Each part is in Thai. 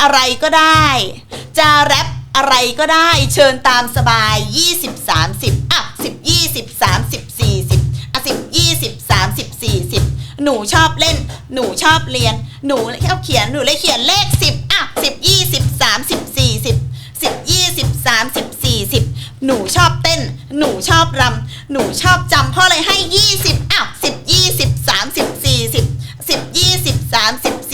อะไรก็ได้ จะแรปอะไรก็ได้เชิญตามสบาย 20 30อะ10 20 30 40อะ10 20 30 40 หนูชอบเล่น หนูชอบเรียน หนูชอบเขียน หนูเลยเขียนเลข 10อะ10 20 30 40 10 20 30 40 หนูชอบเต้น หนูชอบรำ หนูชอบจำพราะอะไรให้ 20อะ10 20 30 40 10 20 30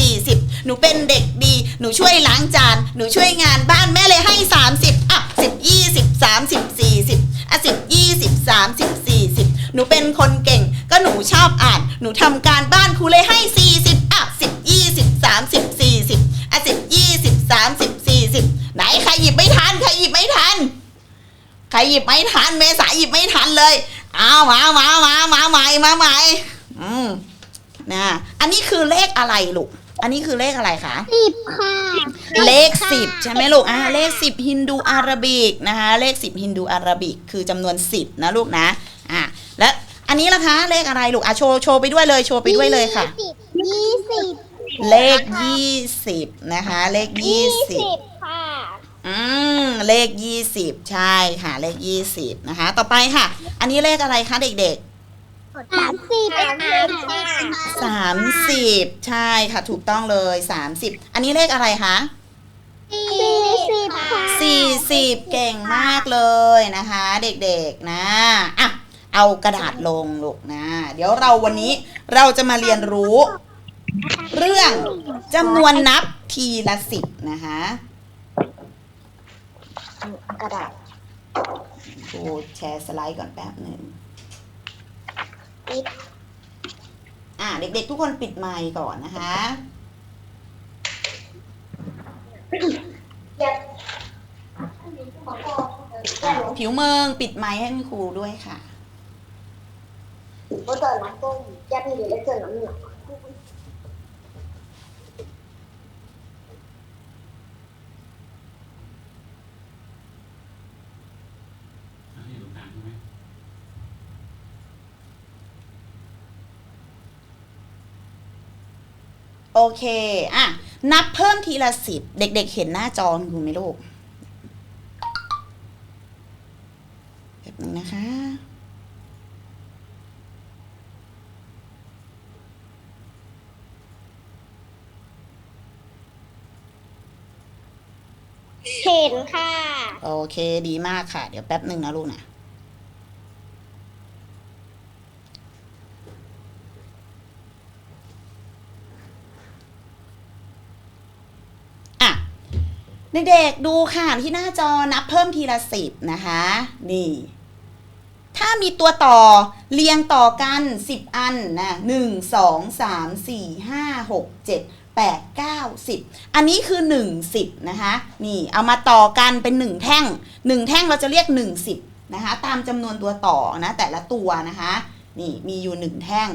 หนูเป็นเด็กดี หนูช่วยล้างจาน หนูช่วยงานบ้านแม่เลยให้ 30 อะ 10 20 30 40 อะ 10 20 30 40 หนูเป็นคนเก่ง ก็หนูชอบอ่าน หนูทำการบ้านครูเลยให้ 40 อะ 10 20 30 40 อะ 10 20 30 40 ไหนใครหยิบไม่ทัน ใครหยิบไม่ทัน ใครหยิบไม่ทัน เมษาหยิบไม่ทันเลยเอามามามามาใหม่มาใหม่อืมนะ อันนี้คือเลขอะไรลูก อันนี้คือเลขอะไรคะ สิบค่ะเลขสิบใช่ไหมลูกอ่าเลขสิบฮินดูอาราบิกนะคะเลขสิบฮินดูอาราบิกคือจำนวนสิบนะลูกนะอ่าและอันนี้ล่ะคะ เลขอะไรลูกอะโชว์โชว์ไปด้วยเลยโชว์ไปด้วยเลยค่ะยี่สิบเลขยี่สิบนะคะ เลขยี่สิบ ค่ะ อืมเลขยี่สิบใช่ค่ะเลขยี่สิบนะคะ ต่อไปค่ะ อันนี้เลขอะไรคะเด็ก สามสิบๆสามสิบใช่ค่ะ ถูกต้องเลยสามสิบอันนี้เลขอะไรคะสี่สิบค่ะสี่สิบเก่งมากเลยนะคะ เด็กๆนะอะเอากระดาษลงลูกนะ เดี๋ยวเราวันนี้เราจะมาเรียนรู้ เรื่องจำนวนนับทีละสิบนะคะกระดาษดูแชร์สไลด์ก่อนแป๊บหนึ่ง ปิดอ่าเด็กๆทุกคนปิดไมค์ก่อนนะคะอะผิวเมืองปิดไมค์ให้คุณครูด้วยค่ะก็เจอน้ำต้มยัดนี่เลยเจอน้ำเหนียว อยู่ตรงกลางใช่ไหม โอเคอะนับเพิ่มทีละสิบเด็ก ๆ เห็นหน้าจอคุณไหมลูกแบบนึงนะคะเห็นค่ะ โอเคดีมากค่ะ เดี๋ยวแป๊บหนึ่งนะลูกนะ อะ เด็กๆดูค่ะที่หน้าจอนับเพิ่มทีละสิบนะคะ นี่ ถ้ามีตัวต่อเรียงต่อกันสิบอันนะหนึ่งสองสามสี่ห้าหกเจ็ดแปดเก้าสิบอันนี้คือหนึ่งสิบนะคะ นี่เอามาต่อกันเป็นหนึ่งแท่งหนึ่งแท่งเราจะเรียกหนึ่งสิบนะคะ ตามจำนวนตัวต่อนะแต่ละตัวนะคะ นี่มีอยู่หนึ่งแท่ง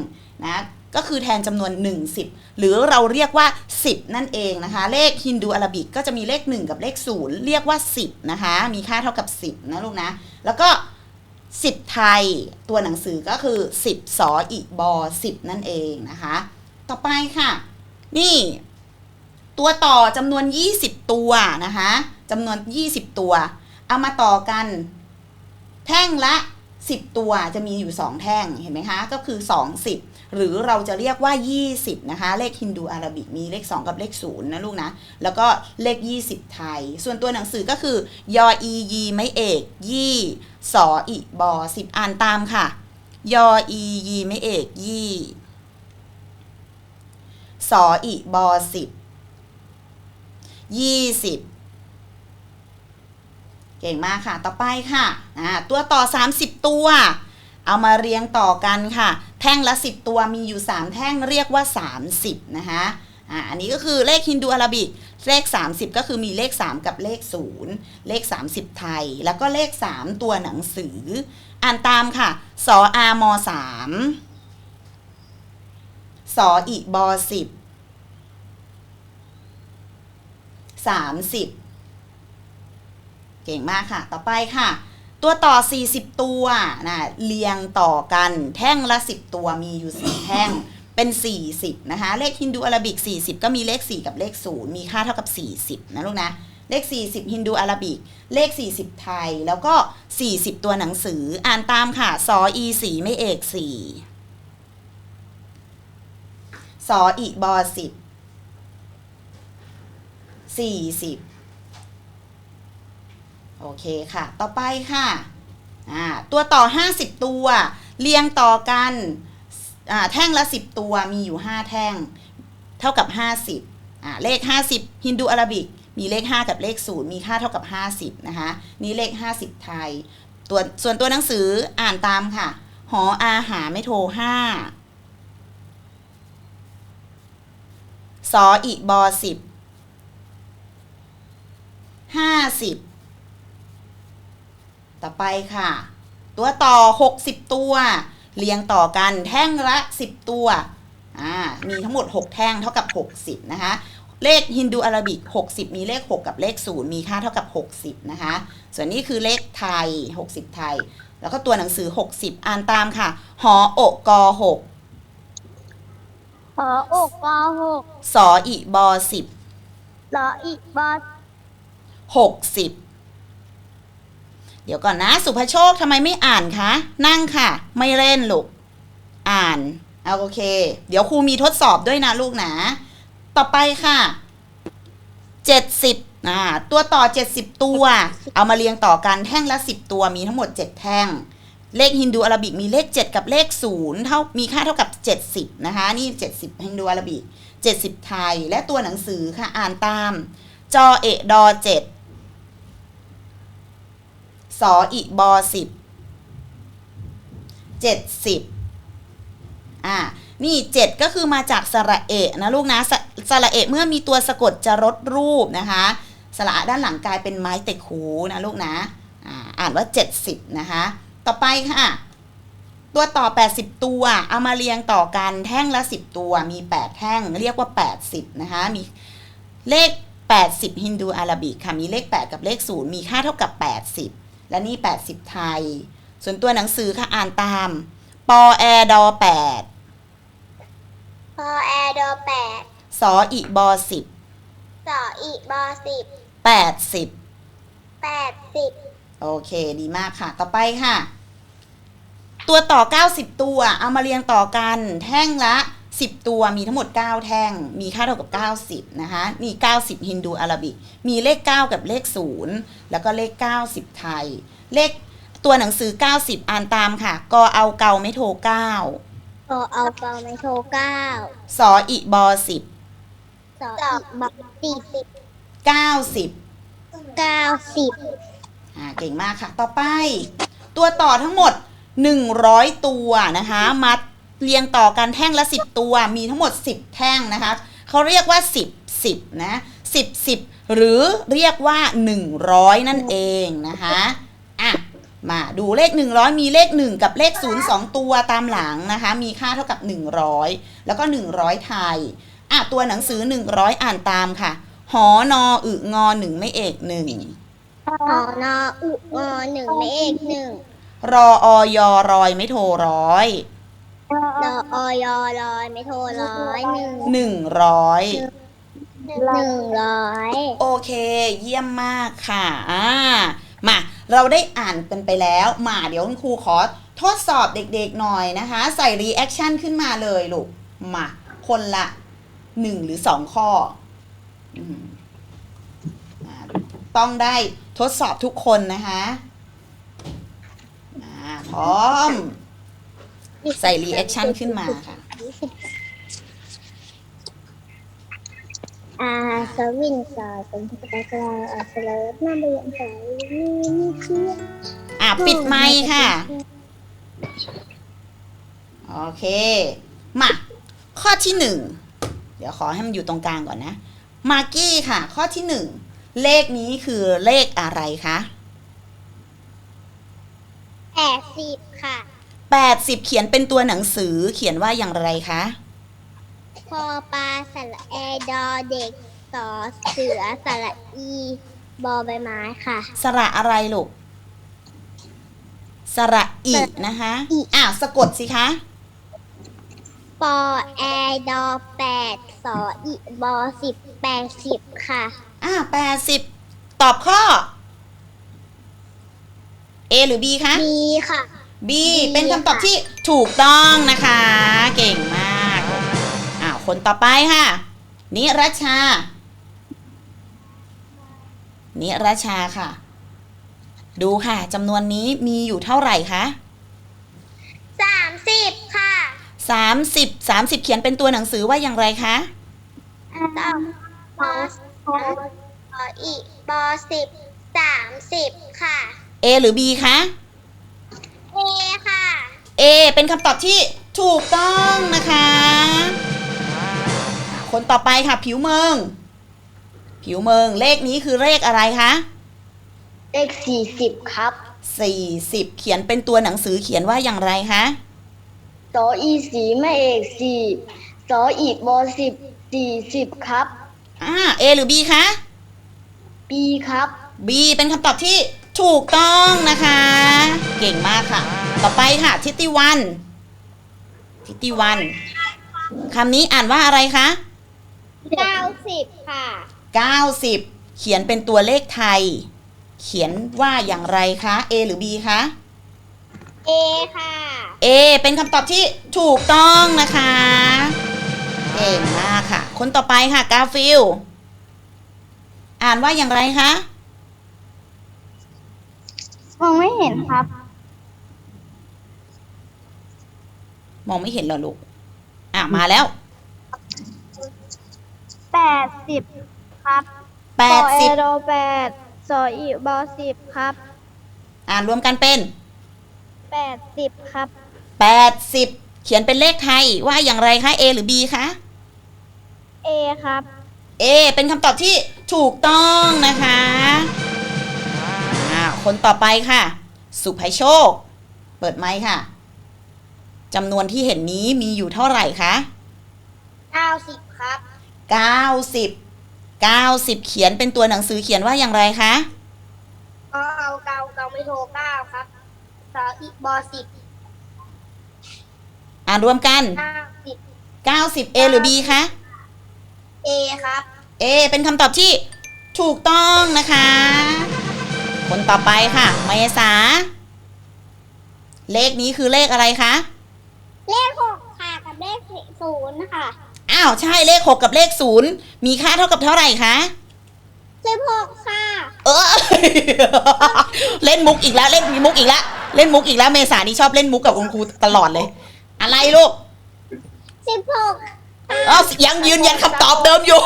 นะ ก็คือแทนจำนวน 1 10 หรือเราเรียกว่า 10 นั่นเองนะคะ เลขฮินดูอาราบิกก็จะมีเลข 1 กับเลข 0 เรียกว่า 10 นะคะ มีค่าเท่ากับ 10 นะลูกนะ แล้วก็10ไทยตัวหนังสือก็คือ10สออีบอ10นั่นเองนะคะ ต่อไปค่ะ นี่ ตัวต่อจำนวน 20 ตัวนะคะจำนวน 20 ตัว เอามาต่อกัน แท่งละ 10 ตัวจะมีอยู่ 2 แท่งเห็นไหมคะ ก็คือ 2 10 หรือเราจะเรียกว่า 20 นะคะ เลขฮินดูอาราบิกมีเลข 2 กับเลข 0 นะลูกนะ แล้วก็เลข 20 ไทย ส่วนตัวหนังสือก็คือยออียีไม่เอก ยี่สออีบอสิบอ่านตามค่ะ ยออียีไม่เอก ยี่สออีบอสิบยี่สิบเก่งมากค่ะ ต่อไปค่ะ ตัวต่อ 30 ตัว เอามาเรียงต่อกันค่ะ แท่งละ 10 ตัวมีอยู่ 3 แท่งเรียกว่า 30 นะคะอ่าอันนี้ก็คือเลขฮินดูอาราบิกเลข 30 ก็คือมีเลข 3 กับเลข 0 เลข 30 ไทย แล้วก็เลข 3 ตัวหนังสือ อ่านตามค่ะสออาม3สออีบอ10 30เก่งมากค่ะ ต่อไปค่ะ ตัวต่อ 40 ตัวนะเรียงต่อกันแท่งละ 10 ตัวมีอยู่ 4 แท่งเป็น 40 นะคะ เลขฮินดูอาราบิก 40 ก็มีเลข 4 กับเลข 0 มีค่าเท่ากับ 40 นะลูกนะ เลข 40 ฮินดูอาราบิก เลข 40 ไทย แล้วก็ 40 ตัวหนังสือ อ่านตามค่ะสออีสีไม่เอก4สออีบอ10 40 โอเคค่ะ ต่อไปค่ะตัวต่อ 50 ตัว เรียงต่อกันแท่งละ 10 ตัวมีอยู่ 5 แท่ง เท่ากับ 50อ่าเลข 50 ฮินดูอาราบิก มีเลข 5 กับเลข 0 มีค่าเท่ากับ 50 นะคะ นี่เลข 50 ไทยตัวส่วนตัวหนังสืออ่านตามค่ะ หออาหาไม่โทร5สออีบอ10 50 ต่อไปค่ะ ตัวต่อ 60 ตัว เรียงต่อกันแท่งละ 10 ตัวอ่ามีทั้งหมด 6 แท่งเท่ากับ 60 นะคะ เลขฮินดูอาราบิก 60 มีเลข 6 กับเลข 0 มีค่าเท่ากับ 60 นะคะ ส่วนนี้คือเลขไทย 60 ไทย แล้วก็ตัวหนังสือ 60 อ่านตามค่ะ หออกก6หออกกอหกสออีบอ10รออีกบอสหกสิบ เดี๋ยวก่อนนะ สุภโชคทำไมไม่อ่านคะ นั่งค่ะ ไม่เล่นลูก อ่าน เอาโอเค เดี๋ยวครูมีทดสอบด้วยนะลูกนะ ต่อไปค่ะเจ็ดสิบอ่าตัวต่อเจ็ดสิบตัว เอามาเรียงต่อกันแท่งละสิบตัวมีทั้งหมดเจ็ดแท่ง เลขฮินดูอาราบิกมีเลข7กับเลข0เท่ามีค่าเท่ากับ70นะคะ นี่70ฮินดูอาราบิก70ไทย และตัวหนังสือค่ะอ่านตาม จอเอดอเจ็ด สออีบอสิบเจ็ดสิบอ่านี่เจ็ดก็คือมาจากสระเอะนะลูกนะสสระเอะเมื่อมีตัวสะกดจะลดรูปนะคะสระด้านหลังกลายเป็นไม้เต็กหูนะลูกนะอ่าอ่านว่าเจ็ดสิบนะคะ ต่อไปค่ะ ตัวต่อ 80 ตัว เอามาเรียงต่อกันแท่งละ 10 ตัว มี 8 แท่งเรียกว่า 80 นะคะ มีเลข 80 ฮินดูอาราบิกค่ะ มีเลข 8 กับเลข 0 มีค่าเท่ากับ 80 และนี่ 80 ไทย ส่วนตัวหนังสือค่ะอ่านตาม ปอแอดอ8พอแอร์ดอแปดสออีบอ10สออีกบอสิบ80แปดสิบโอเคดีมากค่ะ ต่อไปค่ะ ตัวต่อ 90 ตัว เอามาเรียงต่อกัน แท่งละ 10 ตัวมีทั้งหมด 9 แท่ง มีค่าเท่ากับ 90 นะคะ มี 90 ฮินดูอาราบิก มีเลข 9 กับเลข 0 แล้วก็เลข 90 ไทย เลขตัวหนังสือ 90 อ่านตามค่ะ กอเอาเกาไม่โทร9พอเอาเกาไม่โทรเก้าสออีบอ10สออีกบอสี่สิบ90เก้าสิบอ่าเก่งมากค่ะ ต่อไป ตัวต่อทั้งหมด 100 ตัวนะคะ มัด เรียงต่อกันแท่งละ 10 ตัว มีทั้งหมด 10 แท่งนะคะเขาเรียกว่า 10 10นะ10 10 หรือเรียกว่า 100 นั่นเองนะคะอะมาดูเลข 100 มีเลข 1 กับเลข 0 2 ตัวตามหลังนะคะ มีค่าเท่ากับ 100 แล้วก็ 100 ไทยอะตัวหนังสือ 100 อ่านตามค่ะ หอนออึงอหนึ่งไม่เอกหนึ่งหอนออุงอหนึ่งไม่เอกหนึ่งรอออยอรอยไม่โทรร้อย รอออยอลอยไม่โทรร้อยหนึ่งหนึ่งร้อย หนึ่งร้อยโอเค เยี่ยมมากค่ะอ่ามา เราได้อ่านกันไปแล้ว มา เดี๋ยวคุณครูขอทดสอบเด็กๆหน่อยนะคะ ใส่รีแอคชั่นขึ้นมาเลยลูก มา คนละหนึ่งหรือสองข้ออืมอ่าต้องได้ทดสอบทุกคนนะคะอ่าพร้อม ใส่รีแอคชั่นขึ้นมาค่ะอาสวินสาเป็นพระกลาอาสเลฟน้ำเบียนสายมีมีเชียอะปิดไมค์ค่ะ โอเค มา ข้อที่หนึ่ง เดี๋ยวขอให้มันอยู่ตรงกลางก่อนนะ มากกี้ค่ะ ข้อที่หนึ่ง เลขนี้คือเลขอะไรคะแปดสิบค่ะ 80 เขียนเป็นตัวหนังสือเขียนว่าอย่างไรคะ พอปลาสระแอดอเด็กสอเสือสระอีบอใบไม้ค่ะ สระอะไรลูก สระอีนะคะอิอะสะกดสิคะ ปอแอดอแปดสออีบอสิบแปดสิบค่ะ อ่าแปดสิบตอบข้อ A หรือ B คะมีค่ะ B B เป็นคำตอบค่ะที่ถูกต้องนะคะ เก่งมากอ้าวคนต่อไปค่ะ นิรชา นิรชาค่ะ ดูค่ะจำนวนนี้มีอยู่เท่าไหร่คะสามสิบค่ะ30 30เขียนเป็นตัวหนังสือว่าอย่างไรคะสองบอสสออีบอสิบสามสิบค่ะ A หรือ B คะเอค่ะ A เป็นคำตอบที่ถูกต้องนะคะ คนต่อไปค่ะ ผิวเมือง ผิวเมืองเลขนี้คือเลขอะไรคะ เลขสี่สิบครับ40เขียนเป็นตัวหนังสือเขียนว่าอย่างไรคะสออีสีแม่เอกสี่สออีบอสิบสี่สิบครับ อ่า A หรือ B คะปีครับ B เป็นคำตอบที่ถูกต้องนะคะ เก่งมากค่ะ ต่อไปค่ะ ทิติวัน ทิติวันคำนี้อ่านว่าอะไรคะเก้าสิบค่ะ90เขียนเป็นตัวเลขไทย เขียนว่าอย่างไรคะ A หรือ B คะ เอค่ะ A เป็นคำตอบที่ถูกต้องนะคะเก่งมากค่ะ คนต่อไปค่ะกาฟิลอ่านว่าอย่างไรคะมองไม่เห็นครับ มองไม่เห็นเหรอลูก อะมาแล้ว แปดสิบครับ80โดแปดสออีบอสิบครับ อ่านรวมกันเป็นแปดสิบครับ80เขียนเป็นเลขไทยว่าอย่างไรคะ A หรือ B คะเอครับ A เป็นคำตอบที่ถูกต้องนะคะอ่าคนต่อไปค่ะ สุภโชค เปิดไมค์ค่ะ จำนวนที่เห็นนี้มีอยู่เท่าไหร่คะเก้าสิบครับ 90 90 เขียนเป็นตัวหนังสือเขียนว่าอย่างไรคะก็เอาเกาเกาไม่โทรเก้าครับสออีบอสิบอ่านรวมกันห้าสิบ90 A หรือ B คะ เอครับ A เป็นคำตอบที่ถูกต้องนะคะ คนต่อไปค่ะ เมษา เลขนี้คือเลขอะไรคะ เลขหกค่ะกับเลขศูนย์ค่ะอ้าวใช่เลข6กับเลข0มีค่าเท่ากับเท่าไหร่คะสิบหกค่ะ เออ เล่นมุกอีกแล้วเล่นมุกอีกแล้วเล่นมุกอีกแล้วเมษานี่ชอบเล่นมุกกับคุณครูตลอดเลย อะไรลูกสิบหกอ๋อยังยืนยันคำตอบเดิมอยู่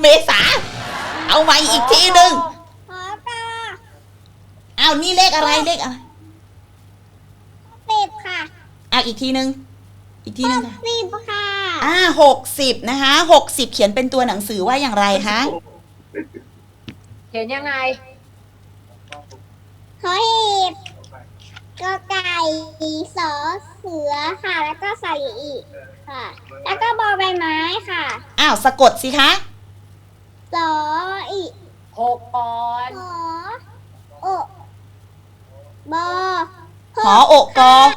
เมษา เอาใหม่อีกทีหนึ่งขอตาอ้าวนี่เลขอะไรเลขอะไรสิบค่ะ อะอีกทีหนึ่ง อีกทีหนึ่งค่ะสิบค่ะอ่าหกสิบนะคะหกสิบเขียนเป็นตัวหนังสือว่าอย่างไรคะเขียนยังไงขอหีบกอไก่สอเสือค่ะ แล้วก็ใส่อีกค่ะ แล้วก็บอใบไม้ค่ะอ้าวสะกดสิคะสออีหกปอนขอโอบอหออกกอหก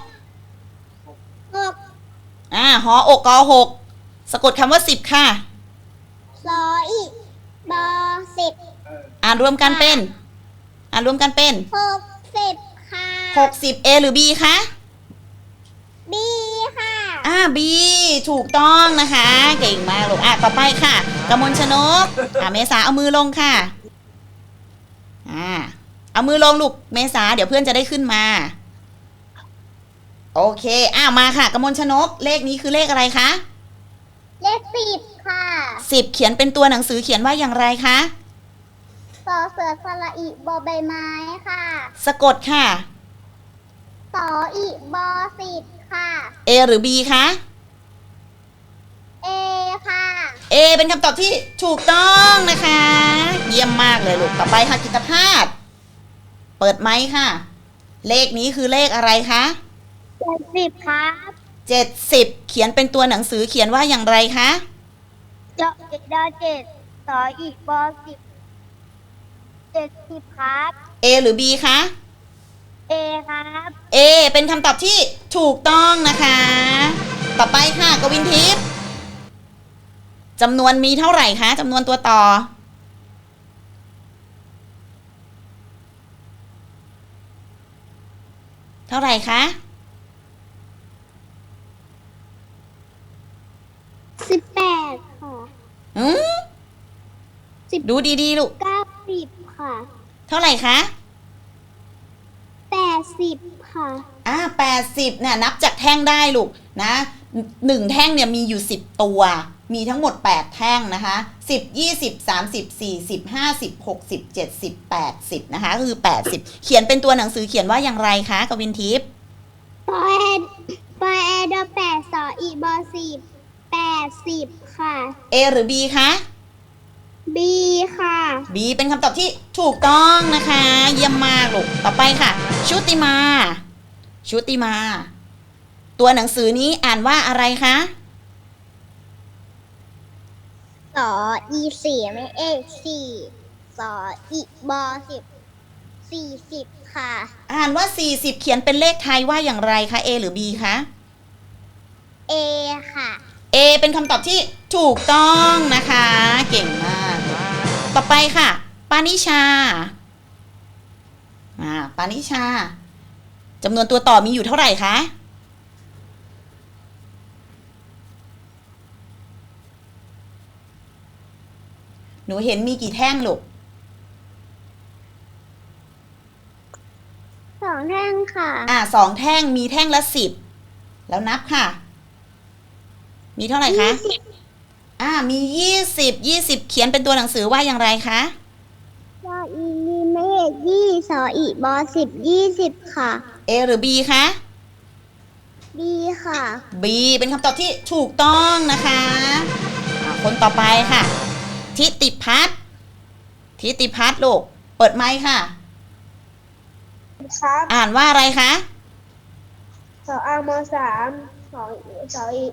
อ่าหออกกอหกสะกดคำว่าสิบค่ะสออีบอสิบอ่านรวมกันเป็น อ่านรวมกันเป็นหกสิบค่ะหกสิบเอหรือบีคะบีค่ะ อ่าบีถูกต้องนะคะ เก่งมากลูกอะต่อไปค่ะกมลชนกอ่าเมษาเอามือลงค่ะ อ่า เอามือลงลูกเมษาเดี๋ยวเพื่อนจะได้ขึ้นมา โอเคอ้าวมาค่ะกมลชนก เลขนี้คือเลขอะไรคะเลขสิบค่ะสิบเขียนเป็นตัวหนังสือเขียนว่าอย่างไรคะสอเสือสระอีบอใบไม้ค่ะ สะกดค่ะสออีบอสิบค่ะ A หรือ B คะเอค่ะ A เป็นคำตอบที่ถูกต้องนะคะ เยี่ยมมากเลยลูกต่อไปค่ะกิตภาสเปิดไมค์ค่ะ เลขนี้คือเลขอะไรคะ เจ็ดสิบครับ70เขียนเป็นตัวหนังสือเขียนว่าอย่างไรคะเจาะเจ็ดดอเจ็ดสออีบอสิบเจ็ดสิบครับ A หรือ B คะ เอครับ A เป็นคำตอบที่ถูกต้องนะคะ ต่อไปค่ะกวินทิพย์จำนวนมีเท่าไหร่คะจำนวนตัวต่อ เท่าไหร่คะ สิบแปดค่ะอืมสิบดูดีๆลูก เก้าสิบค่ะเท่าไหร่คะแปดสิบค่ะอ่าแปดสิบเนี่ยนับจากแท่งได้ลูกนะหนึ่งแท่งเนี่ยมีอยู่สิบตัว มีทั้งหมดแปดแท่งนะคะสิบยี่สิบสามสิบสี่สิบห้าสิบหกสิบเจ็ดสิบแปดสิบนะคะก็คือแปดสิบเขียนเป็นตัวหนังสือเขียนว่าอย่างไรคะกวินทิพย์ปอแอดปอแอดแปดสออีบอสิบ แปดสิบค่ะ A หรือ B คะบีค่ะ B เป็นคำตอบที่ถูกต้องนะคะ เยี่ยมมากลูก ต่อไปค่ะ ชุติมา ชุติมา ตัวหนังสือนี้อ่านว่าอะไรคะสออีสี่ไม่เอกสี่สออีบอสิบสี่สิบค่ะ อ่านว่า 40 เขียนเป็นเลขไทยว่าอย่างไรคะ A หรือ B คะเอค่ะ A เป็นคำตอบที่ถูกต้องนะคะ เก่งมาก ต่อไปค่ะ ปานิชาอ่าปานิชาจำนวนตัวต่อมีอยู่เท่าไหร่คะหนูเห็นมีกี่แท่งลูกสองแท่งค่ะ อ่าสองแท่งมีแท่งละสิบ แล้วนับค่ะ มีเท่าไหร่คะ อ่า มียี่สิบ ยี่สิบเขียนเป็นตัวหนังสือว่าอย่างไรคะยออีนีไม่เอกยี่สออีบอสิบยี่สิบค่ะ A หรือ B คะดีค่ะ B เป็นคำตอบที่ถูกต้องนะคะอ่าคนต่อไปค่ะ ทิติพัฒน์ทิติพัฒน์ลูก เปิดไมค์ค่ะ ครับอ่านว่าอะไรคะ สออามสามสองสออี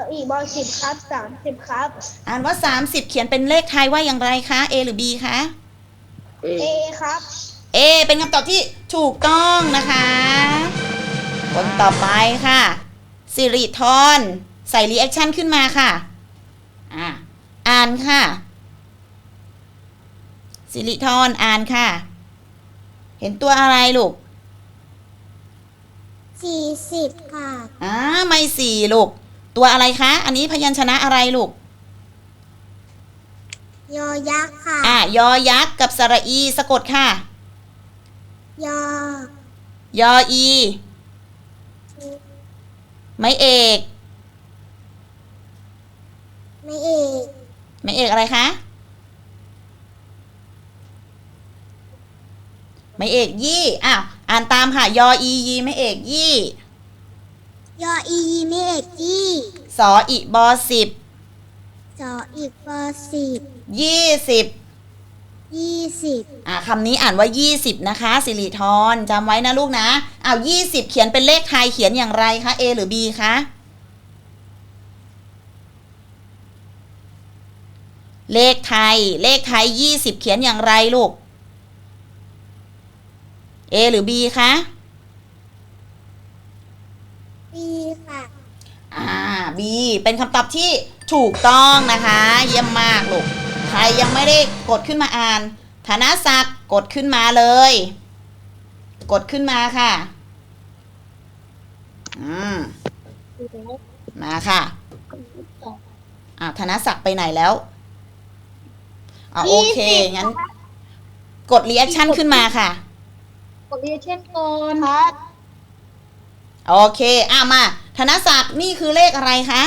สออีบอสิบครับสามสิบครับ อ่านว่า 30 เขียนเป็นเลขไทยว่าอย่างไรคะ A หรือ B คะเอครับ A เป็นคำตอบที่ถูกต้องนะคะ คนต่อไปค่ะสิริธรใส่รีแอคชั่นขึ้นมาค่ะ อ่าอ่านค่ะสิริธรอ่านค่ะ เห็นตัวอะไรลูก สี่สิบค่ะ อ่าไม่สี่ลูก ตัวอะไรคะ อันนี้พยัญชนะอะไรลูก ยอยักษ์ค่ะ อ่ายอยักษ์กับสระอีสะกดค่ะ ยอ ยออี ไม่เอก ไม่เอก ไม่เอกอะไรคะ ไม่เอกยี่ อ้าว อ่านตามค่ะ ยออียี ไม่เอกยี่ ยออีไม่เอกยี่สออีบอสิบสออีกบอสิบยี่สิบยี่สิบอ่าคำนี้อ่านว่ายี่สิบนะคะ สิริธรจำไว้นะลูกนะอ้าวยี่สิบเขียนเป็นเลขไทยเขียนอย่างไรคะ A หรือ B คะเลขไทย เลขไทยยี่สิบเขียนอย่างไรลูก A หรือ B คะ ปีค่ะ อ่า B เป็นคำตอบที่ถูกต้องนะคะ เยี่ยมมากลูก ใครยังไม่ได้กดขึ้นมาอ่าน ธนศักดิ์กดขึ้นมาเลย กดขึ้นมาค่ะ อืม มาค่ะอ่าธนศักดิ์ไปไหนแล้วอ่าโอเค งั้น กดรีแอคชั่นขึ้นมาค่ะ กดเรียนเช่นก่อนครับ โอเคอ่ามาธนศักดิ์นี่คือเลขอะไรคะ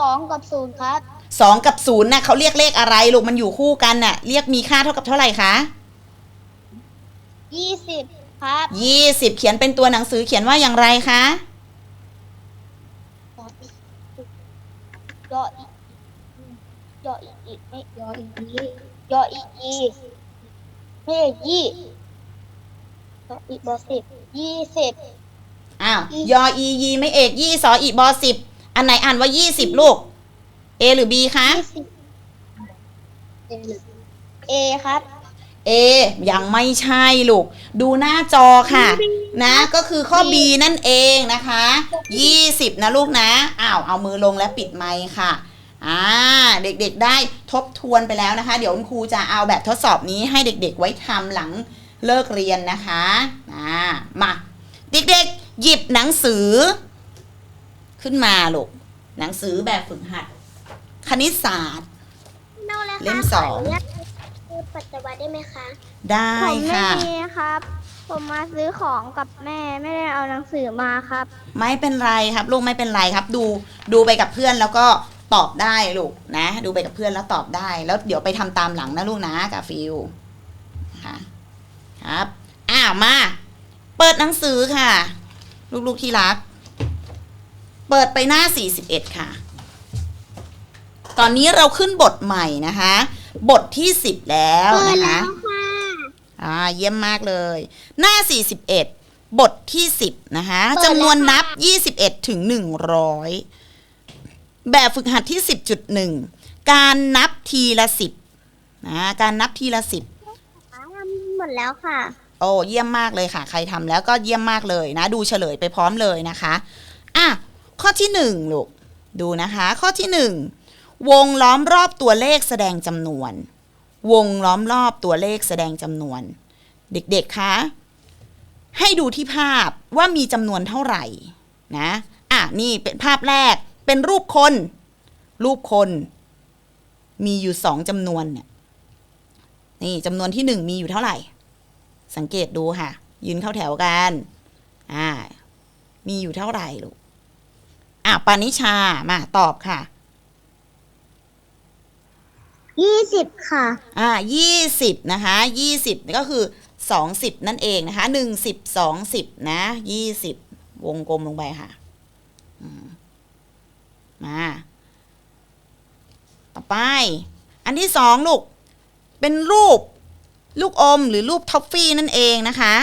สองกับศูนย์ครับสองกับศูนย์น่ะเขาเรียกเลขอะไรลูกมันอยู่คู่กันน่ะ เรียกมีค่าเท่ากับเท่าไหร่คะยี่สิบครับยี่สิบเขียนเป็นตัวหนังสือเขียนว่าอย่างไรคะยออียออีอีไม่ยออีอียออีอีไม่เอกยี่ยออีบอสิบยี่สิบ อ้าวยออียีไม่เอกยี่สออีบอสิบอันไหนอ่านว่ายี่สิบลูก A หรือ B คะยี่สิบเอครับ A ยังไม่ใช่ลูก ดูหน้าจอค่ะ นะ ก็คือข้อ B นั่นเองนะคะ20นะลูกนะอ้าวเอามือลงและปิดไมค์ค่ะอ่าเด็กๆได้ทบทวนไปแล้วนะคะ เดี๋ยวคุณครูจะเอาแบบทดสอบนี้ให้เด็กๆไว้ทำหลังเลิกเรียนนะคะอ่ามาเด็กๆ หยิบหนังสือ ขึ้นมาลูกหนังสือแบบฝึกหัด คณิตศาสตร์นอกแล้วเล่ค่ะมสองขนุญาตคือปัจจุบันได้ไหมคะ ได้ผมไม่ค่ะมีครับ ผมมาซื้อของกับแม่ไม่ได้เอาหนังสือมาครับ ไม่เป็นไรครับ ลูกไม่เป็นไรครับ ดูดูไปกับเพื่อนแล้วก็ตอบได้ลูกนะ ดูไปกับเพื่อนแล้วตอบได้ แล้วเดี๋ยวไปทำตามหลังนะลูกนะกาฟิลนะคะครับ อ้าวมา เปิดหนังสือค่ะ ลูกๆที่รัก เปิดไปหน้า 41 ค่ะ ตอนนี้เราขึ้นบทใหม่นะคะ บทที่ 10 แล้วนะคะอ่าเยี่ยมมากเลย หน้า 41 บทที่ 10 นะคะจำนวนนับ 21 ถึง 100 แบบฝึกหัดที่ 10.1 การนับทีละ 10นะการนับทีละ 10หมดแล้วค่ะ โอ้เยี่ยมมากเลยค่ะ ใครทำแล้วก็เยี่ยมมากเลยนะ ดูเฉลยไปพร้อมเลยนะคะอะข้อที่หนึ่งลูกดูนะคะ ข้อที่หนึ่งวงล้อมรอบตัวเลขแสดงจำนวน วงล้อมรอบตัวเลขแสดงจำนวน เด็กๆคะให้ดูที่ภาพว่ามีจำนวนเท่าไหร่นะอะนี่เป็นภาพแรกเป็นรูปคน รูปคน มีอยู่สองจำนวนเนี่ยนี่จำนวนที่หนึ่งมีอยู่เท่าไหร่ สังเกตดูค่ะ ยืนเข้าแถวกันอ่ามีอยู่เท่าไหร่ลูกอะปานิชามาตอบค่ะยี่สิบค่ะ อ่ายี่สิบนะคะยี่สิบก็คือสองสิบนั่นเองนะคะหนึ่งสิบสองสิบนะยี่สิบวงกลมลงไปค่ะอืมมาต่อไป อันที่สองลูก เป็นรูป ลูกอมหรือรูปท็อฟฟี่นั่นเองนะคะ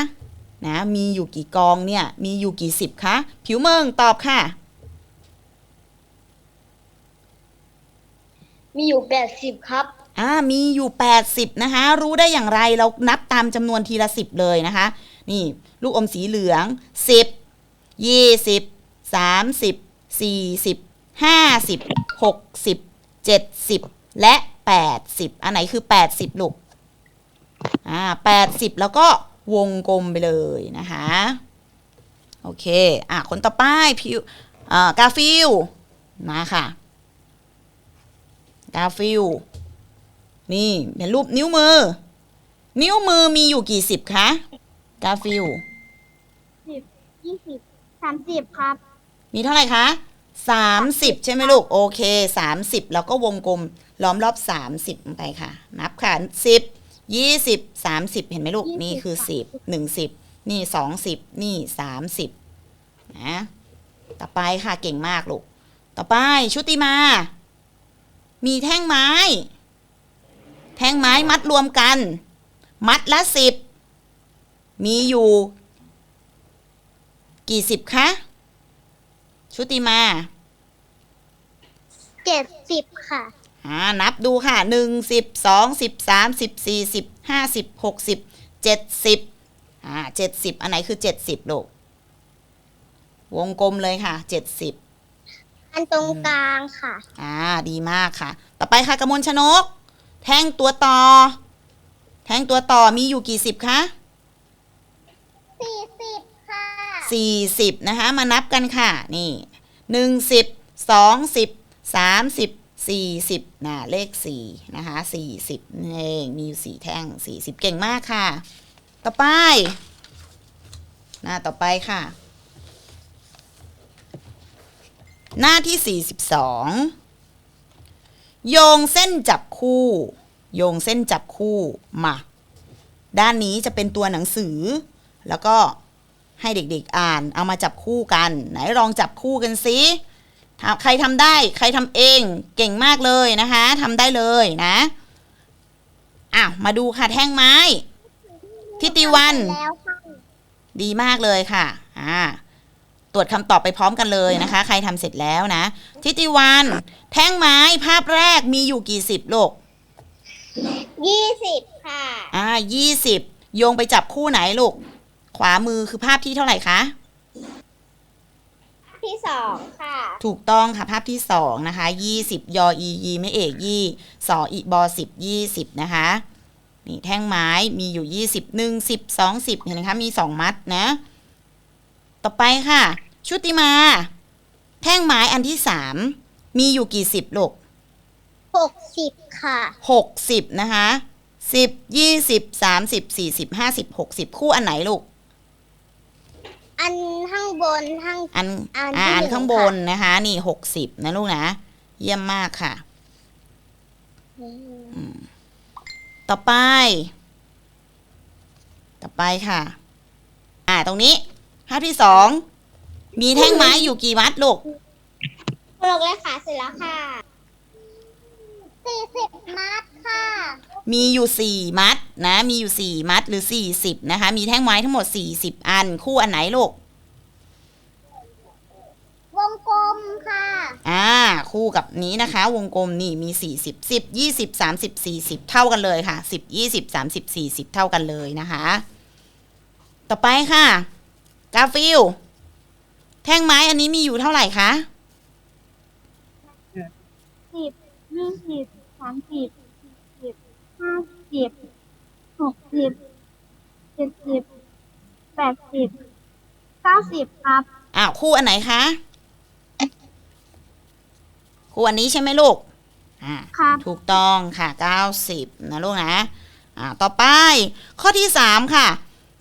นะมีอยู่กี่กองเนี่ยมีอยู่กี่สิบคะผิวเมืองตอบค่ะ มีอยู่แปดสิบครับอ่ามีอยู่ 80 นะคะ รู้ได้อย่างไรเรานับตามจำนวนทีละ 10 เลยนะคะ นี่ ลูกอมสีเหลือง 10 20 30 40 50 60 70 และ 80 อันไหนคือ 80 ลูก อ่า80แล้วก็วงกลมไปเลยนะคะ โอเค อะคนต่อไปพิวอ่ากาฟิลมาค่ะ กาฟิลนี่เป็นรูปนิ้วมือ นิ้วมือมีอยู่กี่สิบคะ กาฟิลยี่สิบสามสิบครับ มีเท่าไหร่คะสามสิบใช่ไหมลูก โอเคสามสิบแล้วก็วงกลมล้อมรอบสามสิบไปค่ะ นับค่ะสิบ ยี่สิบสามสิบเห็นไหมลูก นี่คือสิบหนึ่งสิบนี่สองสิบนี่สามสิบนะต่อไปค่ะเก่งมากลูก ต่อไปชุติมา มีแท่งไม้ แท่งไม้มัดรวมกัน มัดละสิบมีอยู่ กี่สิบคะชุติมาเจ็ดสิบค่ะ อ่านับดูค่ะหนึ่งสิบสองสิบสามสิบสี่สิบห้าสิบหกสิบเจ็ดสิบอ่าเจ็ดสิบอันไหนคือเจ็ดสิบลูกวงกลมเลยค่ะเจ็ดสิบอันตรงกลางค่ะ อ่าดีมากค่ะ ต่อไปค่ะกระมวลชนก แท่งตัวต่อ แท่งตัวต่อมีอยู่กี่สิบคะสี่สิบค่ะสี่สิบนะคะ มานับกันค่ะ นี่หนึ่งสิบสองสิบสามสิบ สี่สิบนะเลขสี่นะคะสี่สิบนี่เองมีอยู่สี่แท่งสี่สิบเก่งมากค่ะ ต่อไปหน้าต่อไปค่ะ หน้าที่สี่สิบสองโยงเส้นจับคู่ โยงเส้นจับคู่มาด้านนี้จะเป็นตัวหนังสือ แล้วก็ให้เด็กๆอ่านเอามาจับคู่กัน ไหนลองจับคู่กันสิ ใครทำได้ใครทำเองเก่งมากเลยนะคะทำได้เลยนะอ้าวมาดูค่ะแท่งไม้ทิติวันแล้วค่ะดีมากเลยค่ะ อ่า ตรวจคำตอบไปพร้อมกันเลยนะคะ ใครทำเสร็จแล้วนะ ทิติวัน แท่งไม้ภาพแรกมีอยู่กี่สิบลูกยี่สิบค่ะ อ่ายี่สิบโยงไปจับคู่ไหนลูก ขวามือคือภาพที่เท่าไหร่คะ ที่สองค่ะ ถูกต้องค่ะภาพที่สองนะคะยี่สิบยออียีไม่เอกยี่สออีบอสิบยี่สิบนะคะนี่แท่งไม้มีอยู่ยี่สิบหนึ่งสิบสองสิบเห็นไหมคะมีสองมัดนะ ต่อไปค่ะ ชุติมา แท่งไม้อันที่สามมีอยู่กี่สิบลูกหกสิบค่ะหกสิบนะคะสิบยี่สิบสามสิบสี่สิบห้าสิบหกสิบคู่อันไหนลูก อันข้างบนข้าง อันอันอ่าที่อันหนึ่งข้างบค่ะนนะคะ นี่หกสิบนะลูกนะ เยี่ยมมากค่ะต่อไป ต่อไปค่ะ อ่า ตรงนี้ ภาพที่สอง มีแท่งไม้อยู่กี่มัดลูก ปลกเลยค่ะเสร็จแล้วค่ะสี่สิบมัดค่ะ มีอยู่สี่มัดนะ มีอยู่สี่มัดหรือสี่สิบนะคะ มีแท่งไม้ทั้งหมดสี่สิบอัน คู่อันไหนลูก วงกลมค่ะ อ่า คู่กับนี้นะคะ วงกลมนี่มี 40 10 20 30 40 เท่ากันเลยค่ะ 10 20 30 40 เท่ากันเลยนะคะ ต่อไปค่ะ กาฟิล แท่งไม้อันนี้มีอยู่เท่าไหร่คะสิบยี่สิบสามสิบสี่สิบ ห้าสิบหกสิบเจ็ดสิบแปดสิบเก้าสิบครับ อ้าวคู่อันไหนคะ คู่อันนี้ใช่ไหมลูก อ่า ครับ ถูกต้องค่ะ90นะลูกนะ อ่า ต่อไป ข้อที่3ค่ะ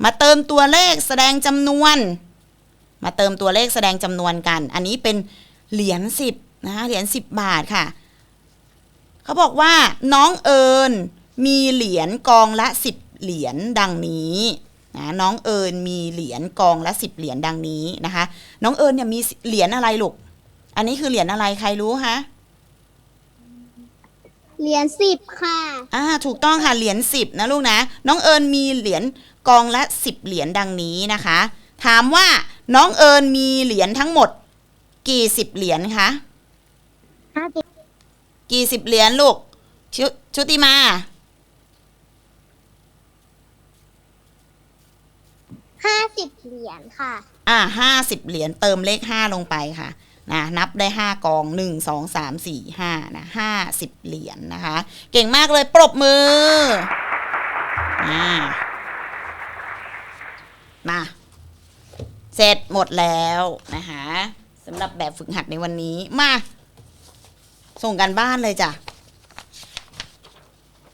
มาเติมตัวเลขแสดงจำนวน มาเติมตัวเลขแสดงจำนวนกัน อันนี้เป็นเหรียญ10นะคะเหรียญ10บาทค่ะ เขาบอกว่าน้องเอิญ มีเหรียญกองละ10เหรียญดังนี้นะน้องเอิญมีเหรียญกองละ10เหรียญดังนี้นะคะ น้องเอิญเนี่ยมีเหรียญอะไรลูก อันนี้คือเหรียญอะไรใครรู้คะเหรียญสิบค่ะอ่าถูกต้องค่ะเหรียญสิบนะลูกนะ น้องเอิญมีเหรียญกองละสิบเหรียญดังนี้นะคะ ถามว่าน้องเอิญมีเหรียญทั้งหมด กี่สิบเหรียญคะห้าสิบกี่สิบเหรียญลูกชวชุติมา ห้าสิบเหรียญค่ะ อ่าห้าสิบเหรียญเติมเลขห้าลงไปค่ะนะนับได้ห้ากองหนึ่งสองสามสี่ห้านะห้าสิบเหรียญนะคะ เก่งมากเลยปรบมืออ่ามาเสร็จหมดแล้วนะคะสำหรับแบบฝึกหัดในวันนี้มา ส่งกันบ้านเลยจ้ะ